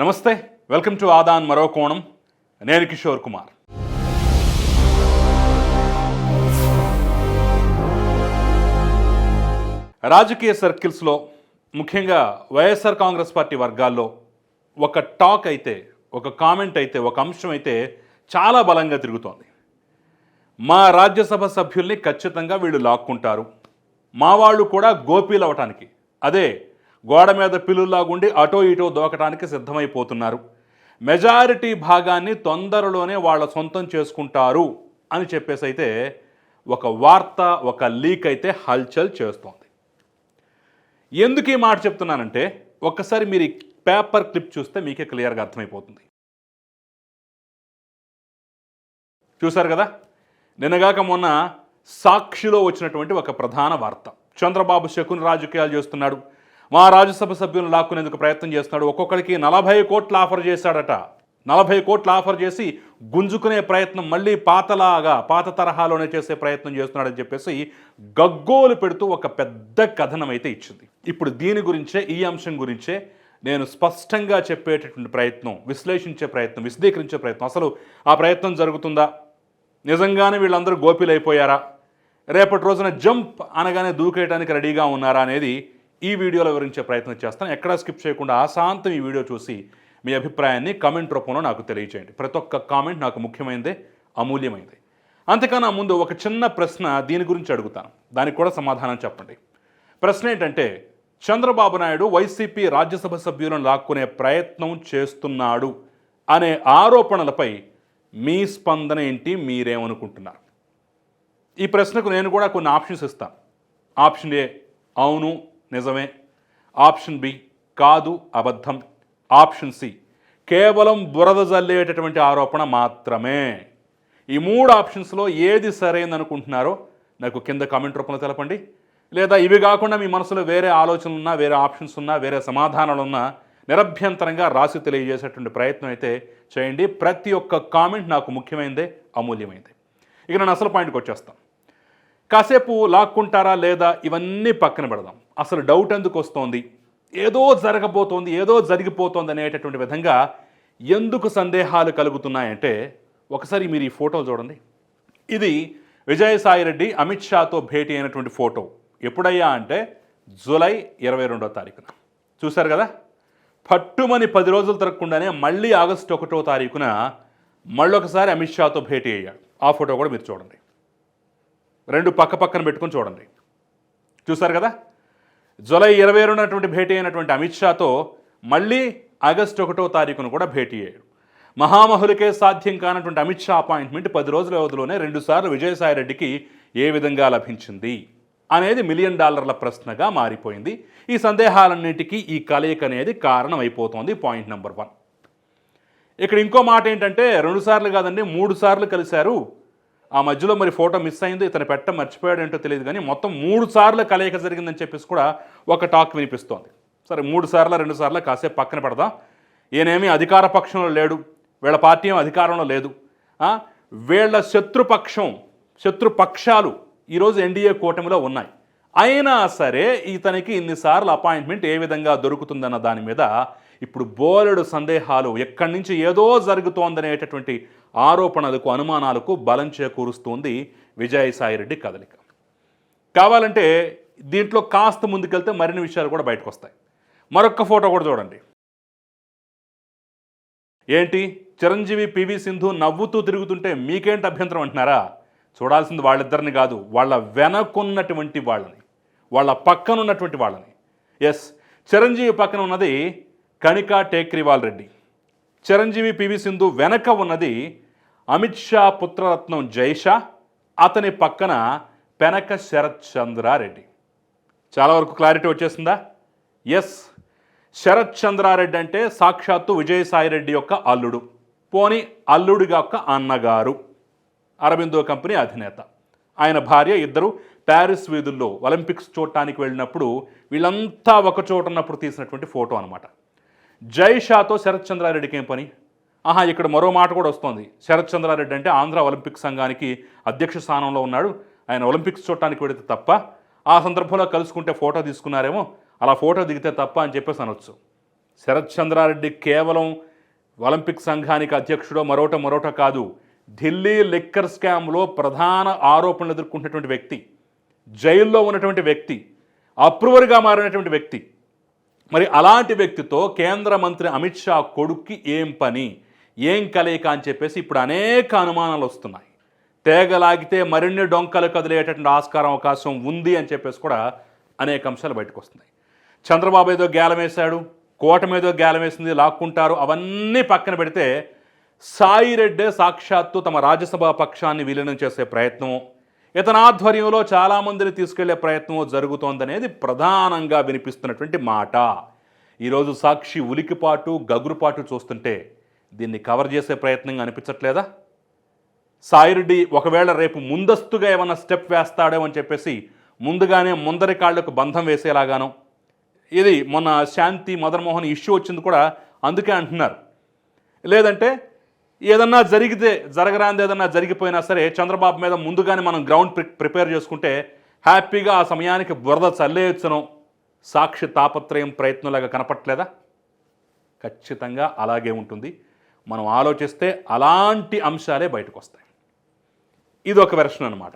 నమస్తే welcome to Aadan మరో కోణం. నేను కిషోర్ కుమార్. రాజకీయ సర్కిల్స్లో ముఖ్యంగా వైఎస్ఆర్ కాంగ్రెస్ పార్టీ వర్గాల్లో ఒక టాక్ అయితే ఒక కామెంట్ అయితే ఒక అంశం అయితే చాలా బలంగా తిరుగుతోంది. మా రాజ్యసభ సభ్యుల్ని ఖచ్చితంగా వీళ్ళు లాక్కుంటారు. మా వాళ్ళు కూడా గోపీలు అవ్వటానికి అదే గోడ మీద పిల్లుల్లాగుండి అటో ఇటో దోకటానికి సిద్ధమైపోతున్నారు. మెజారిటీ భాగాన్ని తొందరలోనే వాళ్ళ సొంతం చేసుకుంటారు అని చెప్పేసి అయితే ఒక వార్త ఒక లీక్ అయితే హల్చల్ చేస్తోంది. ఎందుకు ఈ మాట చెప్తున్నానంటే ఒక్కసారి మీరు పేపర్ క్లిప్ చూస్తే మీకే క్లియర్గా అర్థమైపోతుంది. చూశారు కదా? నిన్నగాక మొన్న సాక్షిలో వచ్చినటువంటి ఒక ప్రధాన వార్త. చంద్రబాబు శకుని రాజకీయాలు చేస్తున్నాడు. మా రాజ్యసభ సభ్యులను లాక్కునేందుకు ప్రయత్నం చేస్తున్నాడు. ఒక్కొక్కరికి నలభై కోట్లు ఆఫర్ చేశాడట. నలభై కోట్లు ఆఫర్ చేసి గుంజుకునే ప్రయత్నం మళ్ళీ పాతలాగా పాత తరహాలోనే చేసే ప్రయత్నం చేస్తున్నాడని చెప్పేసి గగ్గోలు పెడుతూ ఒక పెద్ద కథనం అయితే ఇచ్చింది. ఇప్పుడు దీని గురించే ఈ అంశం గురించే నేను స్పష్టంగా చెప్పేటటువంటి ప్రయత్నం విశ్లేషించే ప్రయత్నం విశదీకరించే ప్రయత్నం. అసలు ఆ ప్రయత్నం జరుగుతుందా? నిజంగానే వీళ్ళందరూ గోపిలైపోయారా? అయిపోయారా రేపటి రోజున జంప్ అనగానే దూకేయడానికి రెడీగా ఉన్నారా అనేది ఈ వీడియోలో వివరించే ప్రయత్నం చేస్తాను. ఎక్కడా స్కిప్ చేయకుండా ఆశాంతం ఈ వీడియో చూసి మీ అభిప్రాయాన్ని కామెంట్ రూపంలో నాకు తెలియచేయండి. ప్రతి ఒక్క కామెంట్ నాకు ముఖ్యమైనదే అమూల్యమైనది. అంతేకానా ముందు ఒక చిన్న ప్రశ్న దీని గురించి అడుగుతాను. దానికి కూడా సమాధానం చెప్పండి. ప్రశ్న ఏంటంటే చంద్రబాబు నాయుడు వైసీపీ రాజ్యసభ సభ్యులను లాక్కునే ప్రయత్నం చేస్తున్నాడు అనే ఆరోపణలపై మీ స్పందన ఏంటి మీరేమనుకుంటున్నారు? ఈ ప్రశ్నకు నేను కూడా కొన్ని ఆప్షన్స్ ఇస్తాను. ఆప్షన్ ఏ అవును నిజమే. ఆప్షన్ బి కాదు అబద్ధం. ఆప్షన్ సి కేవలం బురద జల్లేటటువంటి ఆరోపణ మాత్రమే. ఈ మూడు ఆప్షన్స్లో ఏది సరైందనుకుంటున్నారో నాకు కింద కామెంట్ రూపంలో తెలపండి. లేదా ఇవి కాకుండా మీ మనసులో వేరే ఆలోచనలు ఉన్నా వేరే ఆప్షన్స్ ఉన్నా వేరే సమాధానాలు ఉన్నా నిరభ్యంతరంగా రాసి తెలియజేసేటువంటి ప్రయత్నం అయితే చేయండి. ప్రతి ఒక్క కామెంట్ నాకు ముఖ్యమైనదే అమూల్యమైనదే ఇక నేను అసలు పాయింట్కి వచ్చేస్తాను. కాసేపు లాక్కుంటారా లేదా ఇవన్నీ పక్కన పెడదాం. అసలు డౌట్ ఎందుకు వస్తోంది? ఏదో జరగబోతోంది ఏదో జరిగిపోతోంది అనేటటువంటి విధంగా ఎందుకు సందేహాలు కలుగుతున్నాయంటే ఒకసారి మీరు ఈ ఫోటో చూడండి. ఇది విజయసాయిరెడ్డి అమిత్ షాతో భేటీ అయినటువంటి ఫోటో. ఎప్పుడయ్యా అంటే జూలై ఇరవై రెండో తారీఖున. చూశారు కదా? పట్టుమని పది రోజులు తిరగకుండానే మళ్ళీ ఆగస్టు ఒకటో తారీఖున మళ్ళొకసారి అమిత్ షాతో భేటీ అయ్యాడు. ఆ ఫోటో కూడా మీరు చూడండి. రెండు పక్క పక్కన పెట్టుకొని చూడండి. చూసారు కదా? జూలై ఇరవై రెండునటువంటి భేటీ అయినటువంటి అమిత్ షాతో మళ్ళీ ఆగస్టు ఒకటో తారీఖున కూడా భేటీ అయ్యాడు మహామహులకే సాధ్యం కానటువంటి అమిత్ షా అపాయింట్మెంట్ పది రోజుల వ్యవధిలోనే రెండుసార్లు విజయసాయిరెడ్డికి ఏ విధంగా లభించింది అనేది మిలియన్ డాలర్ల ప్రశ్నగా మారిపోయింది. ఈ సందేహాలన్నిటికీ ఈ కలయిక అనేది కారణం అయిపోతోంది పాయింట్ నెంబర్ వన్ ఇక్కడ ఇంకో మాట ఏంటంటే రెండుసార్లు కాదండి మూడు సార్లు కలిశారు ఆ మధ్యలో మరి ఫోటో మిస్ అయింది ఇతను పెట్ట మర్చిపోయాడంటో తెలియదు కానీ మొత్తం మూడు సార్లు కలయిక జరిగిందని చెప్పేసి కూడా ఒక టాక్ వినిపిస్తోంది. సరే మూడు సార్లు రెండు సార్లు కాసేపు పక్కన పెడదాం. ఈయనేమి అధికార పక్షంలో లేడు. వీళ్ళ పార్టీ అధికారంలో లేదు. వీళ్ళ శత్రుపక్షం శత్రుపక్షాలు ఈరోజు ఎన్డీఏ కూటమిలో ఉన్నాయి. అయినా సరే ఇతనికి ఇన్నిసార్లు అపాయింట్మెంట్ ఏ విధంగా దొరుకుతుందన్న దాని మీద ఇప్పుడు బోలెడు సందేహాలు ఎక్కడి నుంచి ఏదో జరుగుతోందనేటటువంటి ఆరోపణలకు అనుమానాలకు బలం చేకూరుస్తోంది విజయసాయిరెడ్డి కదలిక. కావాలంటే దీంట్లో కాస్త ముందుకెళ్తే మరిన్ని విషయాలు కూడా బయటకు వస్తాయి మరొక్క ఫోటో కూడా చూడండి. ఏంటి? చిరంజీవి పివి సింధు నవ్వుతూ తిరుగుతుంటే మీకేంటి అభ్యంతరం అంటున్నారా? చూడాల్సింది వాళ్ళిద్దరిని కాదు వాళ్ళ వెనకున్నటువంటి వాళ్ళని వాళ్ళ పక్కనున్నటువంటి వాళ్ళని. ఎస్ చిరంజీవి పక్కన ఉన్నది కణికా టేక్రివాల్ రెడ్డి. చిరంజీవి పివి సింధు వెనక ఉన్నది అమిత్ షా పుత్రరత్నం జైషా అతని పక్కన పెనక శరత్ చంద్రారెడ్డి. చాలా వరకు క్లారిటీ వచ్చేసిందా? ఎస్ శరత్ చంద్రారెడ్డి అంటే సాక్షాత్తు విజయసాయిరెడ్డి యొక్క అల్లుడు. పోని అల్లుడిగా యొక్క అన్నగారు. అరబిందో కంపెనీ అధినేత. ఆయన భార్య ఇద్దరు ప్యారిస్ వీధుల్లో ఒలింపిక్స్ చూడటానికి వెళ్ళినప్పుడు వీళ్ళంతా ఒక చోట ఉన్నప్పుడు తీసినటువంటి ఫోటో అనమాట జై షాతో శరత్ చంద్రారెడ్డికి ఏం పని? ఆహా ఇక్కడ మరో మాట కూడా వస్తోంది. శరత్ చంద్రారెడ్డి అంటే ఆంధ్ర ఒలింపిక్ సంఘానికి అధ్యక్ష స్థానంలో ఉన్నాడు. ఆయన ఒలింపిక్స్ చూడటానికి వెళితే తప్ప ఆ సందర్భంలో కలుసుకుంటే ఫోటో తీసుకున్నారేమో అలా ఫోటో దిగితే తప్ప అని చెప్పేసి అనొచ్చు. శరత్ చంద్రారెడ్డి కేవలం ఒలింపిక్ సంఘానికి అధ్యక్షుడో మరోట మరోట కాదు ఢిల్లీ లిక్కర్ స్కామ్లో ప్రధాన ఆరోపణలు ఎదుర్కొంటున్నటువంటి వ్యక్తి జైల్లో ఉన్నటువంటి వ్యక్తి అప్రూవర్గా మారినటువంటి వ్యక్తి మరి అలాంటి వ్యక్తితో కేంద్ర మంత్రి అమిత్ షా కొడుక్కి ఏం పని ఏం కలయిక అని చెప్పేసి ఇప్పుడు అనేక అనుమానాలు వస్తున్నాయి. తేగలాగితే మరిన్ని డొంకలు కదిలేటటువంటి ఆస్కారం అవకాశం ఉంది అని చెప్పేసి కూడా అనేక అంశాలు బయటకు వస్తున్నాయి. చంద్రబాబు ఏదో గేలమేశాడు కోట మీదో ఏదో లాక్కుంటారు అవన్నీ పక్కన పెడితే సాయిరెడ్డే సాక్షాత్తు తమ రాజ్యసభ పక్షాన్ని విలీనం చేసే ప్రయత్నం ఇతని ఆధ్వర్యంలో చాలామందిని తీసుకెళ్ళే ప్రయత్నం జరుగుతోందనేది ప్రధానంగా వినిపిస్తున్నటువంటి మాట. ఈరోజు సాక్షి ఉలికిపాటు గగురుపాటు చూస్తుంటే దీన్ని కవర్ చేసే ప్రయత్నంగా అనిపించట్లేదా సాయిరెడ్డి ఒకవేళ రేపు ముందస్తుగా ఏమైనా స్టెప్ వేస్తాడో అని చెప్పేసి ముందుగానే ముందరి కాళ్ళకు బంధం వేసేలాగాను. ఇది మొన్న శాంతి మదన్మోహన్ ఇష్యూ వచ్చింది కూడా అందుకే అంటున్నారు. లేదంటే ఏదన్నా జరిగితే జరగరాంది ఏదన్నా జరిగిపోయినా సరే చంద్రబాబు మీద ముందుగానే మనం గ్రౌండ్ ప్రిపేర్ చేసుకుంటే హ్యాపీగా ఆ సమయానికి బురద చల్లేయచ్చును. సాక్షి తాపత్రయం ప్రయత్నంలాగా కనపట్లేదా ఖచ్చితంగా అలాగే ఉంటుంది. మనం ఆలోచిస్తే అలాంటి అంశాలే బయటకు వస్తాయి ఇది ఒక వెర్షన్ అనమాట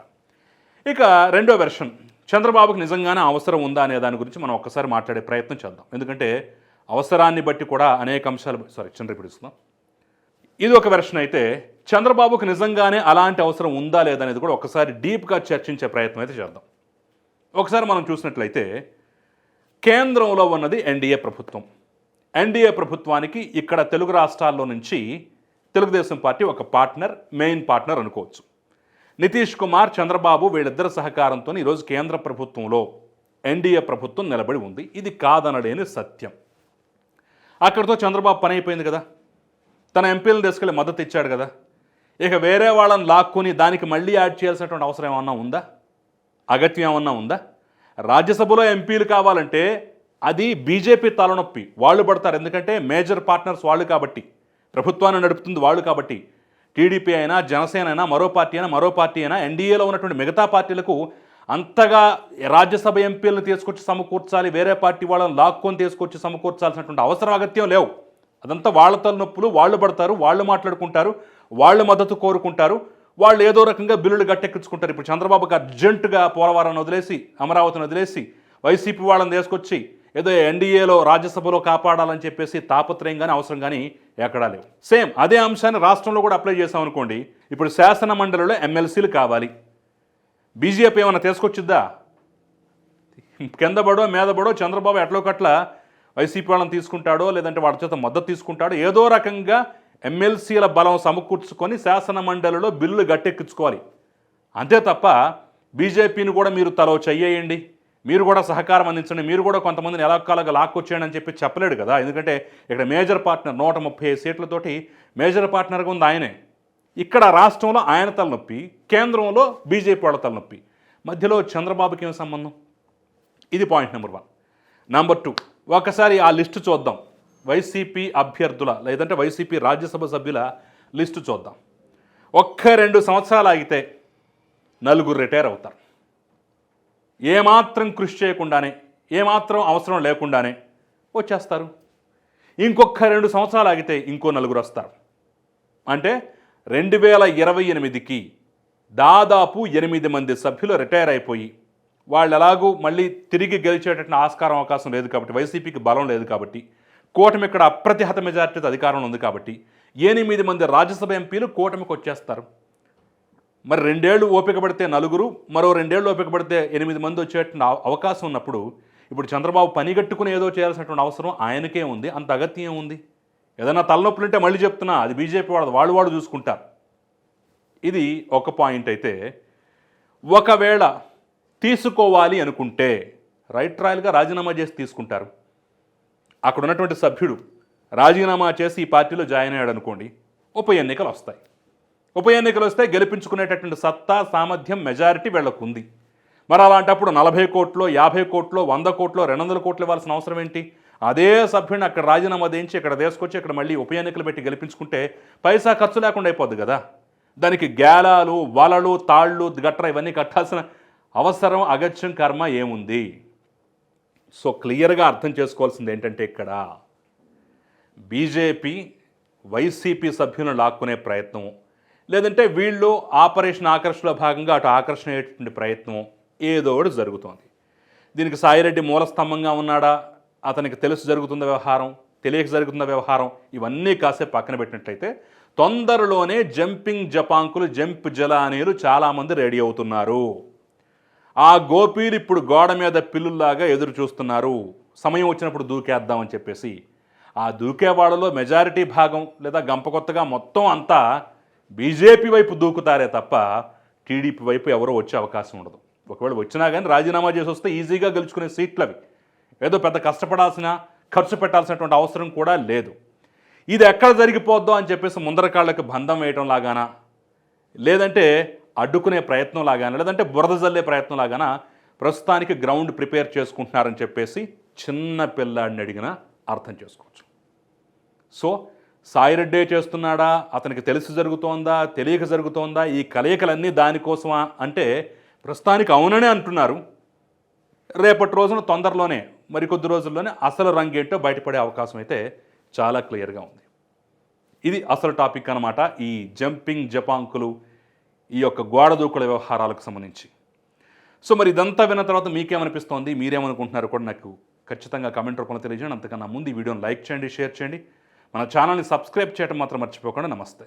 ఇక రెండో వెర్షన్ చంద్రబాబుకి నిజంగానే అవసరం ఉందా అనే దాని గురించి మనం ఒక్కసారి మాట్లాడే ప్రయత్నం చేద్దాం. ఎందుకంటే అవసరాన్ని బట్టి కూడా అనేక అంశాలు సారీ చంద్ర పిడుస్తున్నాం ఇది ఒక వెర్షన్ అయితే చంద్రబాబుకు నిజంగానే అలాంటి అవసరం ఉందా లేదా అనేది కూడా ఒకసారి డీప్గా చర్చించే ప్రయత్నం అయితే చేద్దాం. ఒకసారి మనం చూసినట్లయితే కేంద్రంలో ఉన్నది ఎన్డీఏ ప్రభుత్వం. ఎన్డీఏ ప్రభుత్వానికి ఇక్కడ తెలుగు రాష్ట్రాల్లో నుంచి తెలుగుదేశం పార్టీ ఒక పార్ట్నర్ మెయిన్ పార్ట్నర్ అనుకోవచ్చు. నితీష్ కుమార్ చంద్రబాబు వీళ్ళిద్దరి సహకారంతో ఈరోజు కేంద్ర ప్రభుత్వంలో ఎన్డీఏ ప్రభుత్వం నిలబడి ఉంది. ఇది కాదనలేని సత్యం. అక్కడితో చంద్రబాబు పని అయిపోయింది కదా. తన ఎంపీలను తీసుకెళ్ళి మద్దతు ఇచ్చాడు కదా. ఇక వేరే వాళ్ళని లాక్కుని దానికి మళ్ళీ యాడ్ చేయాల్సినటువంటి అవసరం ఏమన్నా ఉందా? అగత్యం ఏమన్నా ఉందా? రాజ్యసభలో ఎంపీలు కావాలంటే అది బీజేపీ తలనొప్పి. వాళ్ళు పడతారు. ఎందుకంటే మేజర్ పార్ట్నర్స్ వాళ్ళు కాబట్టి. ప్రభుత్వాన్ని నడుపుతుంది వాళ్ళు కాబట్టి. టీడీపీ అయినా జనసేన అయినా మరో పార్టీ అయినా మరో పార్టీ అయినా ఎన్డీఏలో ఉన్నటువంటి మిగతా పార్టీలకు అంతగా రాజ్యసభ ఎంపీలను తీసుకొచ్చి సమకూర్చాలి వేరే పార్టీ వాళ్ళని లాక్కొని తీసుకొచ్చి సమకూర్చాల్సినటువంటి అవసరం అగత్యం లేవు. అదంతా వాళ్ళ తలనొప్పులు వాళ్ళు పడతారు వాళ్ళు మాట్లాడుకుంటారు వాళ్ళు మద్దతు కోరుకుంటారు. వాళ్ళు ఏదో రకంగా బిల్లులు గట్టెక్కించుకుంటారు. ఇప్పుడు చంద్రబాబుకి అర్జెంటుగా పోలవరాన్ని వదిలేసి అమరావతిని వదిలేసి వైసీపీ వాళ్ళని తీసుకొచ్చి ఏదో ఎన్డీఏలో రాజ్యసభలో కాపాడాలని చెప్పేసి తాపత్రయం కానీ అవసరం కానీ ఎక్కడా లేవు. సేమ్ అదే అంశాన్ని రాష్ట్రంలో కూడా అప్లై చేసామనుకోండి ఇప్పుడు శాసన మండలిలో ఎమ్మెల్సీలు కావాలి. బీజేపీ ఏమైనా తీసుకొచ్చిద్దా? కింద పడో మీద పడో చంద్రబాబు ఎట్లో కట్ల వైసీపీ వాళ్ళని తీసుకుంటాడో లేదంటే వాడి చేత మద్దతు తీసుకుంటాడో ఏదో రకంగా ఎమ్మెల్సీల బలం సమకూర్చుకొని శాసన మండలిలో బిల్లులు గట్టెక్కించుకోవాలి. అంతే తప్ప బీజేపీని కూడా మీరు తలో చెయ్యేయండి. మీరు కూడా సహకారం అందించండి. మీరు కూడా కొంతమందిని ఎలా లాక్కొచ్చేయండి అని చెప్పి చెప్పలేడు కదా. ఎందుకంటే ఇక్కడ మేజర్ పార్ట్నర్ నూట ముప్పై సీట్లతోటి మేజర్ పార్ట్నర్గా ఉంది ఆయనే. ఇక్కడ రాష్ట్రంలో ఆయన తలనొప్పి కేంద్రంలో బీజేపీ వాళ్ళ తలనొప్పి. మధ్యలో చంద్రబాబుకి ఏం సంబంధం? ఇది point number one. Number two. ఒకసారి ఆ లిస్టు చూద్దాం. వైసీపీ అభ్యర్థుల లేదంటే వైసీపీ రాజ్యసభ సభ్యుల లిస్టు చూద్దాం. ఒక్క రెండు సంవత్సరాలు ఆగితే నలుగురు రిటైర్ అవుతారు. ఏమాత్రం కృషి చేయకుండానే ఏమాత్రం అవసరం లేకుండానే వచ్చేస్తారు. ఇంకొక రెండు సంవత్సరాలు ఆగితే ఇంకో నలుగురు వస్తారు. అంటే రెండు వేల ఇరవై ఎనిమిదికి దాదాపు ఎనిమిది మంది సభ్యులు రిటైర్ అయిపోయి వాళ్ళు ఎలాగూ మళ్ళీ తిరిగి గెలిచేటటువంటి ఆస్కారం అవకాశం లేదు కాబట్టి వైసీపీకి బలం లేదు కాబట్టి కూటమి ఇక్కడ అప్రతిహత మెజార్టీతో అధికారంలో ఉంది కాబట్టి ఎనిమిది మంది రాజ్యసభ ఎంపీలు కూటమికి వచ్చేస్తారు. మరి రెండేళ్ళు ఓపిక పడితే నలుగురు మరో రెండేళ్ళు ఓపిక పడితే ఎనిమిది మంది వచ్చేటువంటి అవకాశం ఉన్నప్పుడు ఇప్పుడు చంద్రబాబు పనిగట్టుకుని ఏదో చేయాల్సినటువంటి అవసరం ఆయనకే ఉంది అంత అగత్యం ఉంది. ఏదైనా తలనొప్పులు ఉంటే మళ్ళీ చెప్తున్నా అది బీజేపీ వాళ్ళది వాళ్ళు వాళ్ళు చూసుకుంటారు. ఇది ఒక పాయింట్ అయితే ఒకవేళ తీసుకోవాలి అనుకుంటే రైట్ రాయల్గా రాజీనామా చేసి తీసుకుంటారు. అక్కడ ఉన్నటువంటి సభ్యుడు రాజీనామా చేసి ఈ పార్టీలో జాయిన్ అయ్యాడు అనుకోండి ఉప ఎన్నికలు వస్తాయి. ఉప ఎన్నికలు వస్తే గెలిపించుకునేటటువంటి సత్తా సామర్థ్యం మెజారిటీ వీళ్ళకు ఉంది మరి అలాంటప్పుడు నలభై కోట్లు యాభై కోట్లు వంద కోట్లు రెండు వందల కోట్లు ఇవ్వాల్సిన అవసరం ఏంటి? అదే సభ్యుడిని అక్కడ రాజీనామా దించి ఇక్కడ తీసుకొచ్చి ఇక్కడ మళ్ళీ ఉప ఎన్నికలు పెట్టి గెలిపించుకుంటే పైసా ఖర్చు లేకుండా అయిపోద్ది కదా. దానికి గ్యాలాలు వలలు తాళ్ళు గట్ర ఇవన్నీ కట్టాల్సిన అవసరం అగత్యం కర్మ ఏముంది? సో క్లియర్గా అర్థం చేసుకోవాల్సింది ఏంటంటే ఇక్కడ బీజేపీ వైసీపీ సభ్యులను లాక్కునే ప్రయత్నం లేదంటే వీళ్ళు ఆపరేషన్ ఆకర్షణలో భాగంగా అటు ఆకర్షణ అయ్యేటువంటి ప్రయత్నం ఏదో ఒకటి జరుగుతోంది. దీనికి సాయిరెడ్డి మూలస్తంభంగా ఉన్నాడా? అతనికి తెలుసు జరుగుతున్న వ్యవహారం తెలియక జరుగుతున్న వ్యవహారం ఇవన్నీ కాసేపు పక్కన పెట్టినట్లయితే తొందరలోనే జంపింగ్ జపాంకులు జంప్ జలానీలు చాలామంది రెడీ అవుతున్నారు. ఆ గోపీలు ఇప్పుడు గోడ మీద పిల్లుల్లాగా ఎదురు చూస్తున్నారు. సమయం వచ్చినప్పుడు దూకేద్దామని చెప్పేసి. ఆ దూకే వాళ్ళలో మెజారిటీ భాగం లేదా గంపకొత్తగా మొత్తం అంతా బీజేపీ వైపు దూకుతారే తప్ప టీడీపీ వైపు ఎవరో వచ్చే అవకాశం ఉండదు. ఒకవేళ వచ్చినా కానీ రాజీనామా చేసి వస్తే ఈజీగా గెలుచుకునే సీట్లు అవి ఏదో పెద్ద కష్టపడాల్సిన ఖర్చు పెట్టాల్సినటువంటి అవసరం కూడా లేదు. ఇది ఎక్కడ జరిగిపోద్దో అని చెప్పేసి ముందరకాళ్ళకి బంధం వేయటం లాగానా? లేదంటే అడ్డుకునే ప్రయత్నం లాగానే లేదంటే బురద జల్లే ప్రయత్నం లాగాన ప్రస్తుతానికి గ్రౌండ్ ప్రిపేర్ చేసుకుంటున్నారని చెప్పేసి చిన్న పిల్లాడిని అడిగినా అర్థం చేసుకోవచ్చు. సో సాయిరెడ్డే చేస్తున్నాడా? అతనికి తెలిసి జరుగుతోందా? తెలియక జరుగుతోందా? ఈ కలయికలన్నీ దానికోసమా అంటే ప్రస్తుతానికి అవుననే అంటున్నారు. రేపటి రోజున తొందరలోనే మరికొద్ది రోజుల్లోనే అసలు రంగేంటో బయటపడే అవకాశం అయితే చాలా క్లియర్గా ఉంది. ఇది అసలు టాపిక్ అనమాట ఈ జంపింగ్ జపాంకులు ఈ యొక్క గోడ దూకుల వ్యవహారాలకు సంబంధించి. సో మరి ఇదంతా విన్న తర్వాత మీకేమనిపిస్తోంది? మీరేమనుకుంటున్నారు కూడా నాకు ఖచ్చితంగా కమెంట్ రూపంలో తెలియజేయండి. అంతకన్నా ముందు ఈ వీడియోని లైక్ చేయండి షేర్ చేయండి. మన ఛానల్ని సబ్స్క్రైబ్ చేయడం మాత్రం మర్చిపోకుండా నమస్తే.